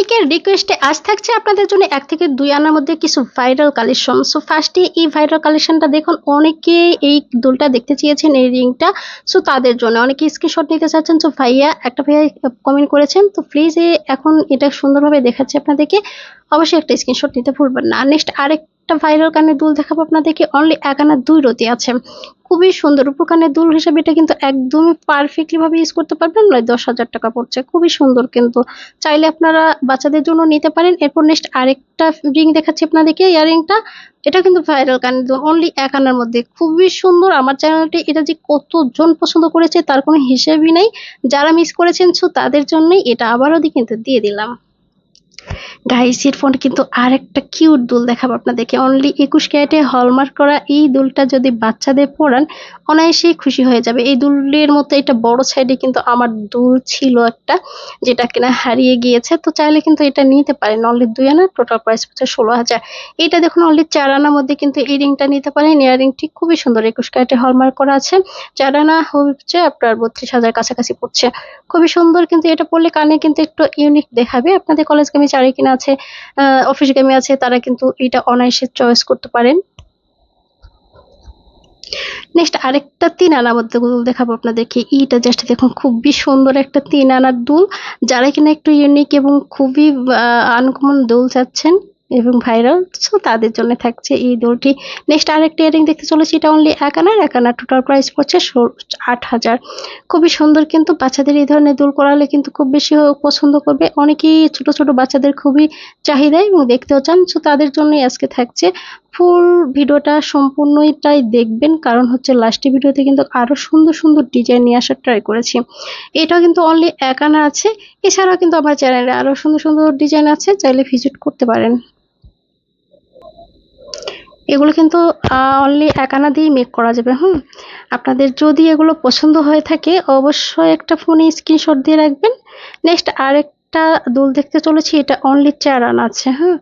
অনেকের রিকোয়েস্টে আজ থাকছে আপনাদের জন্য এক থেকে দুই আনার মধ্যে কিছু ভাইরাল কালেকশন সো ফার্স্টে এই ভাইরাল কালেকশনটা দেখুন, অনেকে এই দুলটা দেখতে চেয়েছেন, এই রিংটা সো তাদের জন্য অনেকে স্ক্রিনশট নিতে চাচ্ছেন। সো ভাইয়া, একটা ভাইয়া কমেন্ট করেছেন। তো প্লিজ এখন এটা সুন্দরভাবে দেখাচ্ছি আপনাদেরকে। অবশ্যই একটা স্ক্রিনশট নিতে ভুলবেন না। নেক্সট আরেকটা ভাইরাল কানের দুল দেখাবো আপনাদেরকে। অনলি এক আনা দুই রতি আছে। খুবই সুন্দর উপর কানের দুল হিসেবে এটা কিন্তু একদমই পারফেক্টলি ভাবে ইউজ করতে পারবেন, নয় দশ হাজার টাকা পড়ছে। খুবই সুন্দর কিন্তু। চাইলে আপনারা বাচ্চাদের জন্য নিতে পারেন। এরপর নেক্সট আরেকটা রিং দেখাচ্ছি আপনাদেরকে ইয়ারিংটা এটা কিন্তু ভাইরাল কানের দুল অনলি এক আনার মধ্যে। খুবই সুন্দর। আমার চ্যানেলটি এটা যে কতজন পছন্দ করেছে তার কোনো হিসেবই নেই। যারা মিস করেছেন, সো তাদের জন্যই এটা আবারও কিন্তু দিয়ে দিলাম। গাইস এরপর কিন্তু আরেকটা কিউট দুল দেখাবো আপনাদেরকে। অনলি একুশ ক্যারেটে হলমার্ক করা এই দুলটা যদি বাচ্চাদের পরান, অনায়াসেই খুশি হয়ে যাবে। এই দুলের মতো এটা বড় সাইডে কিন্তু আমার দুল ছিল একটা, যেটা কিনা হারিয়ে গিয়েছে। তো চাইলে কিন্তু এটা নিতে পারেন। অনলি দুই আনা টোটাল প্রাইস হচ্ছে ষোলো হাজার। এটা দেখুন অনলি চার আনার মধ্যে কিন্তু এই রিংটা নিতে পারেন। ইয়ারিংটি খুবই সুন্দর, একুশ ক্যারেটে হলমার্ক করা আছে। চার আনা হচ্ছে আপনার বত্রিশ হাজার কাছাকাছি পড়ছে। খুবই সুন্দর কিন্তু এটা পড়লে কানে কিন্তু একটু ইউনিক দেখাবে। আপনাদের কলেজ গামী চারি কিনা আছে অফিস গামী আছে, তারা কিন্তু এটা অনায়াসে চয়েস করতে পারেন। নেক্সট আরেকটা তিন আনা মধ্যে দেখাবো আপনাদেরকে। ইটা জাস্ট দেখুন, খুবই সুন্দর একটা তিন আনার দুল। যারা কিনা একটু ইউনিক এবং খুবই আনকমন দুল চাচ্ছেন এবং ভাইরাল সো তাদের জন্য থাকছে এই দোলটি। নেক্সট আরেকটা ইয়ারিং দেখতে চলেছি, এটা অনলি এক আনার এক আনার টোটাল প্রাইস পড়ছে আট হাজার। খুবই সুন্দর কিন্তু বাচ্চাদের এই ধরনের দোল করালে কিন্তু খুব বেশি পছন্দ করবে। অনেকেই ছোট ছোট বাচ্চাদের খুবই চাহিদা এবং দেখতেও চান সো তাদের জন্যই আজকে থাকছে। ফুল ভিডিওটা সম্পূর্ণটাই দেখবেন, কারণ হচ্ছে লাস্টে ভিডিওতে কিন্তু আরও সুন্দর সুন্দর ডিজাইন নিয়ে আসার ট্রাই করেছি। এটাও কিন্তু অনলি এক আনা আছে। এছাড়াও কিন্তু আমার চ্যানেলে আরও সুন্দর সুন্দর ডিজাইন আছে, চাইলে ভিজিট করতে পারেন। এগুলো কিন্তু অনলি এক আনা দিয়েই মেক করা যাবে, হুম? আপনাদের যদি এগুলো পছন্দ হয়ে থাকে, অবশ্যই একটা ফোনে স্ক্রিনশট দিয়ে রাখবেন। নেক্সট আরেকটা দুল দেখতে চলেছি, এটা অনলি চার আনা আছে হ্যাঁ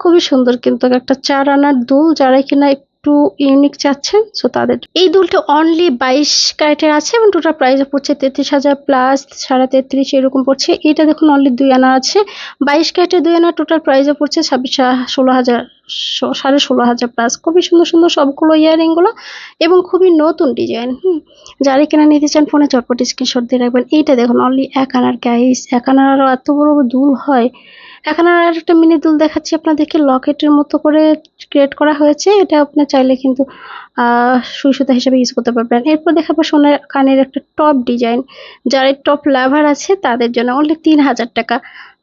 খুবই সুন্দর কিন্তু একটা চার আনার দুল যারা কিনা একটু ইউনিক চাচ্ছেন সো তাদের। এই দুলটা অনলি বাইশ ক্যারেটের আছে এবং টোটাল প্রাইস পড়ছে তেত্রিশ হাজার প্লাস সাড়ে তেত্রিশ, এরকম পড়ছে। এটা দেখুন অনলি দুই আনা আছে। বাইশ ক্যারেটের দুই আনা টোটাল প্রাইসে পড়ছে ছাব্বিশ ষোলো হাজার। সাড়ে ষোলো হাজার প্লাস খুবই সুন্দর সুন্দর সবগুলো ইয়ারিংগুলো এবং খুবই নতুন ডিজাইন হুম? যারা কিনা নিতে চান ফোনে চটপট স্ক্রিনশট দিয়ে রাখবেন। এইটা দেখুন অনলি এক আনার গাইস এক আনার আরও এত বড় দুল হয়। এখানে আর একটা মিনি দুল দেখাচ্ছি আপনাদেরকে লকেটের মতো করে ক্রিয়েট করা হয়েছে। এটা আপনি চাইলে কিন্তু সুই সুতা হিসেবে ইউজ করতে পারবেন। এরপর দেখাবো সোনার কানের একটা টপ ডিজাইন যারা টপ লাভার আছে, তাদের জন্য অনলি তিন হাজার টাকা।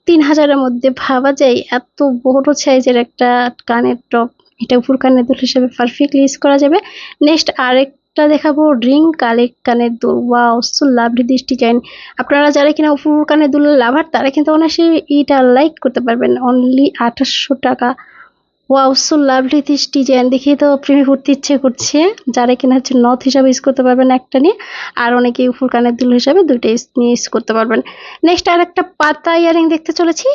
তিন হাজারের মধ্যে ভাবা যায়। এত বড় সাইজের একটা কানের টপ এটা উপর কানের দুল হিসেবে পারফেক্টলি ইউজ করা যাবে। নেক্সট আরেক দেখাবো রিং কালেক্ট কানের দুল। বা অস্ত লাভলি দিস ডিজাইন আপনারা যারা কিনা উপর কানের দুলের লাভার তারা কিন্তু অনায়াসে এটা লাইক করতে পারবেন। অনলি আঠাশশো টাকা। Wow so lovely this design দেখে তো প্রেমে ঘুরতে ইচ্ছে করছে। যারা কিনা হচ্ছে নথ হিসাবে ইউজ করতে পারবেন একটা নিয়ে, আর অনেকে উপর কানের দুল হিসাবে দুইটা নিয়ে ইউজ করতে পারবেন। নেক্সট আর একটা পাতা ইয়ারিং দেখতে চলেছি।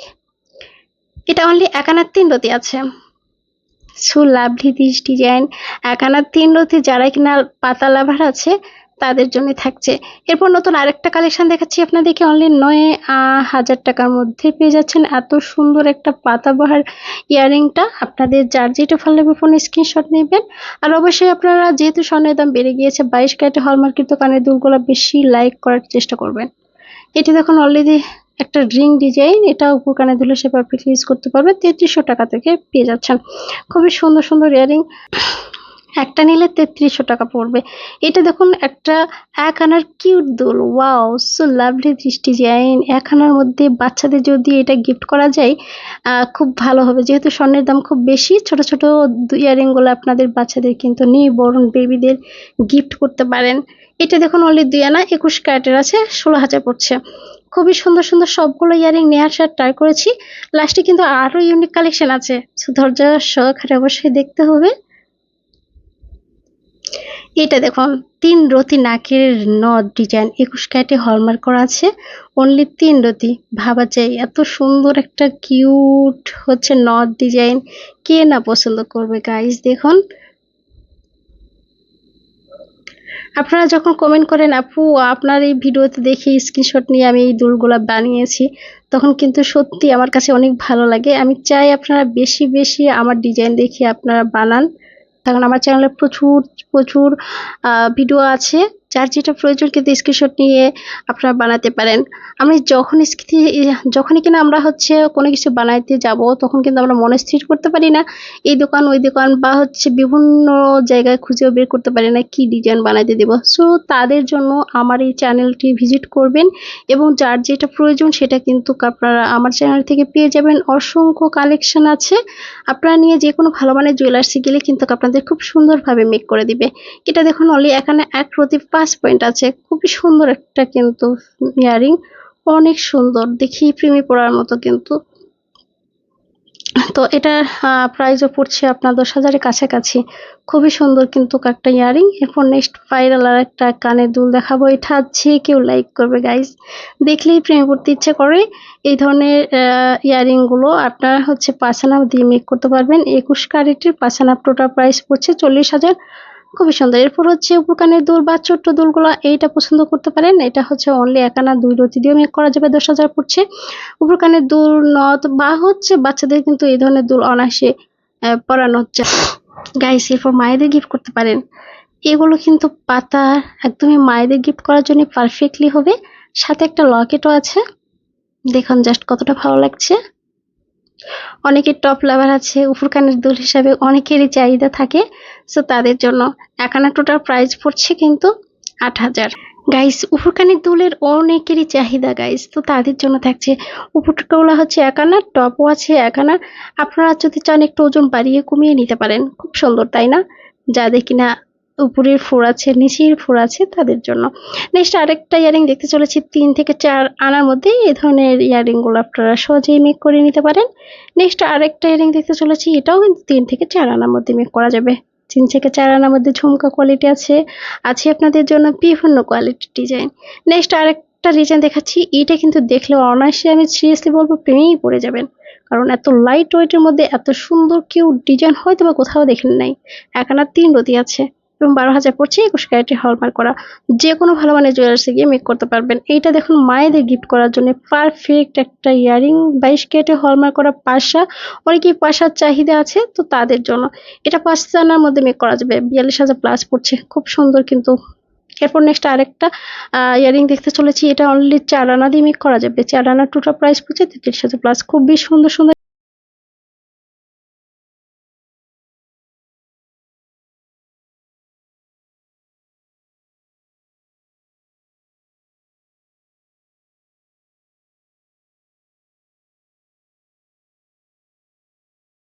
এটা অনলি একানার তিন রতি আছে। সো লাভলি দিস ডিজাইন একানা তিন রতি যারা কিনা পাতা লাভার আছে তাদের জন্য থাকছে। এরপর নতুন আরেকটা কালেকশন দেখাচ্ছি আপনাদেরকে অনলি নয় হাজার টাকার মধ্যে পেয়ে যাচ্ছেন। এত সুন্দর একটা পাতাবাহার ইয়ারিংটা। আপনাদের যার যেটা ভালো লাগবে ফোনে স্ক্রিনশট নেবেন। আর অবশ্যই আপনারা যেহেতু স্বর্ণের দাম বেড়ে গিয়েছে, বাইশ ক্যারেটে হলমার্কিত কানের দুলগুলো বেশি লাইক করার চেষ্টা করবেন। এটি দেখুন অলরেডি একটা রিং ডিজাইন এটা উপর কানে দিলে সে পারফেক্টলি ইউজ করতে পারবে। তেত্রিশশো টাকা থেকে পেয়ে যাচ্ছেন। খুবই সুন্দর সুন্দর ইয়ারিং। একটা নিলে তেত্রিশশো টাকা পড়বে। এটা দেখুন, একটা এক আনার কিউট দোল। ওয়াও, সো লাভলি দৃষ্টি ডিজাইন এক আনার মধ্যে বাচ্চাদের যদি এটা গিফট করা যায় খুব ভালো হবে। যেহেতু স্বর্ণের দাম খুব বেশি, ছোট ছোট ইয়ারিংগুলো আপনাদের বাচ্চাদের কিন্তু নিয়ে বরং বেবিদের গিফট করতে পারেন। এটা দেখুন অনলি দুই আনা, একুশ ক্যারেটের আছে, ষোলো হাজার পড়ছে। খুবই সুন্দর সুন্দর সবগুলো ইয়ারিং নেওয়ার সাথে ট্রাই করেছি। লাস্টে কিন্তু আরও ইউনিক কালেকশন আছে। ধৈর্য সহকারে অবশ্যই দেখতে হবে। এটা দেখুন তিন রতি নাকের নদ ডিজাইন একুশ ক্যাটে হলমার্ক করা আছে। অনলি তিন রতি, ভাবা যায়। এত সুন্দর একটা কিউট হচ্ছে নদ ডিজাইন কে না পছন্দ করবে গাইজ দেখুন। আপনারা যখন কমেন্ট করেন, আপু, আপনার এই ভিডিওতে দেখে স্ক্রিনশট নিয়ে আমি এই দুলগুলা বানিয়েছি। তখন কিন্তু সত্যি আমার কাছে অনেক ভালো লাগে। আমি চাই আপনারা বেশি বেশি আমার ডিজাইন দেখে আপনারা বানান। কারণ আমার চ্যানেলে প্রচুর প্রচুর ভিডিও আছে। যার যেটা প্রয়োজন কিন্তু স্ক্রিনশট নিয়ে আপনারা বানাতে পারেন। আমি যখন যখনই কিনা আমরা হচ্ছে কোনো কিছু বানাইতে যাব, তখন কিন্তু আমরা মনে স্থির করতে পারি না। এই দোকান, ওই দোকান বা হচ্ছে বিভিন্ন জায়গায় খুঁজেও বের করতে পারি না কি ডিজাইন বানাইতে দেব। সো তাদের জন্য আমার এই চ্যানেলটি ভিজিট করবেন এবং যার যেটা প্রয়োজন সেটা কিন্তু আপনারা আমার চ্যানেল থেকে পেয়ে যাবেন। অসংখ্য কালেকশন আছে। আপনারা নিয়ে যে কোনো ভালো মানের জুয়েলার্সে গেলে কিন্তু আপনাদের খুব সুন্দরভাবে মেক করে দিবে। এটা দেখুন অনলি এখানে এক প্রতি পাঁচ পয়েন্ট আছে, খুবই সুন্দর একটা কিন্তু ইয়ারিং, অনেক সুন্দর দেখি প্রেমে পড়ার মতো কিন্তু। তো এটার প্রাইসও পড়ছে আপনার দশ হাজারের কাছাকাছি। খুবই সুন্দর কিন্তু একটা ইয়ারিং। এরপর নেক্সট ভাইরাল আর একটা কানের দুল দেখাবো। এটা যে কেউ লাইক করবে গাইজ দেখলেই প্রেমে পড়তে ইচ্ছে করে। এই ধরনের ইয়ারিংগুলো আপনারা হচ্ছে পাঁচানা দিয়ে মেক করতে পারবেন। একুশ ক্যারেটের পাঁচানা টোটাল প্রাইস পড়ছে চল্লিশ হাজার। খুবই সুন্দর। এরপর হচ্ছে উপকানের দুল বা ছোট্ট দুলগুলো এইটা পছন্দ করতে পারেন। এটা হচ্ছে অনলি একানা দুই রতি দিয়েও মেক করা যাবে, দশ হাজার পড়ছে। উপকানের দুল, নথ বা হচ্ছে বাচ্চাদের কিন্তু এই ধরনের দুল অনায়াসে পরানো হচ্ছে। গাইস এরপর মায়েদের গিফট করতে পারেন। এগুলো কিন্তু পাতা একদমই মায়েদের গিফট করার জন্য পারফেক্টলি হবে। সাথে একটা লকেটও আছে। দেখুন জাস্ট কতটা ভালো লাগছে। অনেকের টপ লাভার আছে উপর কানের দুল হিসাবে অনেকেরই চাহিদা থাকে সো তাদের জন্য একানা টোটাল প্রাইস পড়ছে কিন্তু আট হাজার। গাইস উপর কানের দুলের অনেকেরই চাহিদা গাইস তো তাদের জন্য থাকছে উপর টোলা হচ্ছে একানা টপও আছে একানা। আপনারা যদি চান একটু ওজন বাড়িয়ে কমিয়ে নিতে পারেন, খুব সুন্দর, তাই না? যাদের কিনা উপরের ফোর আছে, নিচের ফোর আছে তাদের জন্য। নেক্সট আরেকটা ইয়ারিং দেখতে চলেছি, তিন থেকে চার আনার মধ্যে এই ধরনের ইয়ারিংগুলো আপনারা সহজেই মেক করে নিতে পারেন। নেক্সট আরেকটা ইয়ারিং দেখতে চলেছি, এটাও কিন্তু তিন থেকে চার আনার মধ্যে মেক করা যাবে। তিন থেকে চার আনার মধ্যে ঝুমকা কোয়ালিটি আছে আছে আপনাদের জন্য বিভিন্ন কোয়ালিটির ডিজাইন নেক্সট আরেকটা ডিজাইন দেখাচ্ছি, এটা কিন্তু দেখলে অনায়াসে আমি সিরিয়াসলি বলব প্রেমেই পড়ে যাবেন। কারণ এত লাইট ওয়েটের মধ্যে এত সুন্দর কেউ ডিজাইন হয়তো বা কোথাও দেখেন নাই। একানা তিন রতি আছে। এবং বারো হাজার পড়ছে, একুশ ক্যারেটে হলমার্ক করা যে কোনো ভালো মানের জুয়েলার্সে গিয়ে মেক করতে পারবেন। এইটা দেখুন, মায়েদের গিফট করার জন্য পারফেক্ট একটা ইয়ারিং, বাইশ ক্যারেটে হলমার্ক করা পাশা। অনেকেই পাশার চাহিদা আছে, তো তাদের জন্য। এটা পাঁচ জানার মধ্যে মেক করা যাবে। বিয়াল্লিশ হাজার প্লাস পড়ছে, খুব সুন্দর কিন্তু। এরপর নেক্সট আরেকটা ইয়ারিং দেখতে চলেছি। এটা অনলি চার আনা দিয়ে মেক করা যাবে। চার আনা টোটাল প্রাইস পড়ছে তেত্রিশ হাজার প্লাস খুবই সুন্দর সুন্দর